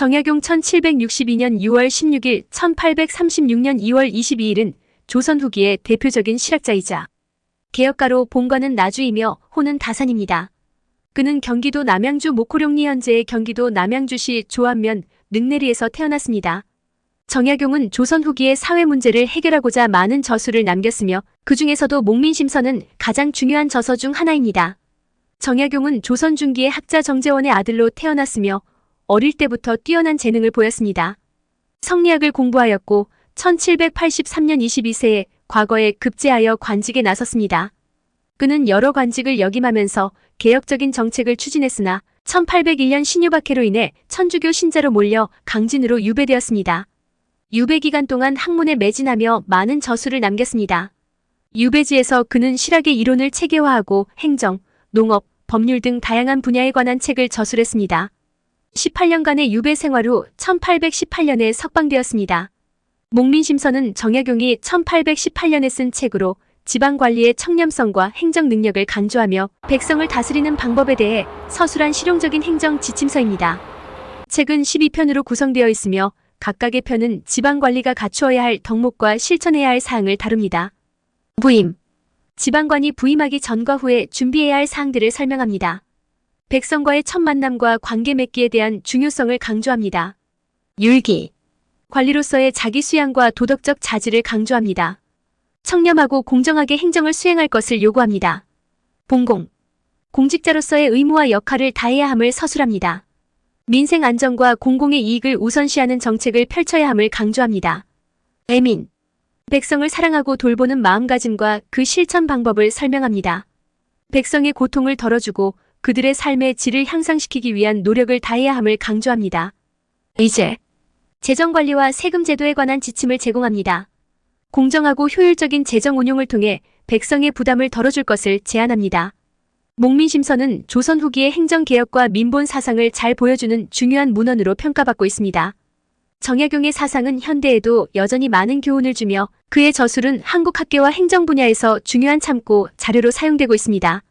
정약용 1762년 6월 16일, 1836년 2월 22일은 조선 후기의 대표적인 실학자이자 개혁가로 본관은 나주이며 호는 다산입니다. 그는 경기도 남양주 목호룡리 현재의 경기도 남양주시 조안면 능내리에서 태어났습니다. 정약용은 조선 후기의 사회 문제를 해결하고자 많은 저수를 남겼으며 그 중에서도 목민심서는 가장 중요한 저서 중 하나입니다. 정약용은 조선 중기의 학자 정재원의 아들로 태어났으며 어릴 때부터 뛰어난 재능을 보였습니다. 성리학을 공부하였고 1783년 22세에 과거에 급제하여 관직에 나섰습니다. 그는 여러 관직을 역임하면서 개혁적인 정책을 추진했으나 1801년 신유박해로 인해 천주교 신자로 몰려 강진으로 유배되었습니다. 유배 기간 동안 학문에 매진하며 많은 저수를 남겼습니다. 유배지에서 그는 실학의 이론을 체계화하고 행정, 농업, 법률 등 다양한 분야에 관한 책을 저술했습니다. 18년간의 유배 생활 후 1818년에 석방되었습니다. 목민심서는 정약용이 1818년에 쓴 책으로 지방관리의 청렴성과 행정 능력을 강조하며 백성을 다스리는 방법에 대해 서술한 실용적인 행정 지침서입니다. 책은 12편으로 구성되어 있으며 각각의 편은 지방관리가 갖추어야 할 덕목과 실천해야 할 사항을 다룹니다. 부임 지방관이 부임하기 전과 후에 준비해야 할 사항들을 설명합니다. 백성과의 첫 만남과 관계 맺기에 대한 중요성을 강조합니다. 율기 관리로서의 자기 수양과 도덕적 자질을 강조합니다. 청렴하고 공정하게 행정을 수행할 것을 요구합니다. 봉공 공직자로서의 의무와 역할을 다해야 함을 서술합니다. 민생 안정과 공공의 이익을 우선시하는 정책을 펼쳐야 함을 강조합니다. 애민 백성을 사랑하고 돌보는 마음가짐과 그 실천 방법을 설명합니다. 백성의 고통을 덜어주고 그들의 삶의 질을 향상시키기 위한 노력을 다해야 함을 강조합니다. 이제 재정관리와 세금 제도에 관한 지침을 제공합니다. 공정하고 효율적인 재정 운용을 통해 백성의 부담을 덜어줄 것을 제안합니다. 목민심서는 조선 후기의 행정개혁과 민본 사상을 잘 보여주는 중요한 문헌으로 평가받고 있습니다. 정약용의 사상은 현대에도 여전히 많은 교훈을 주며 그의 저술은 한국 학계와 행정 분야에서 중요한 참고 자료로 사용되고 있습니다.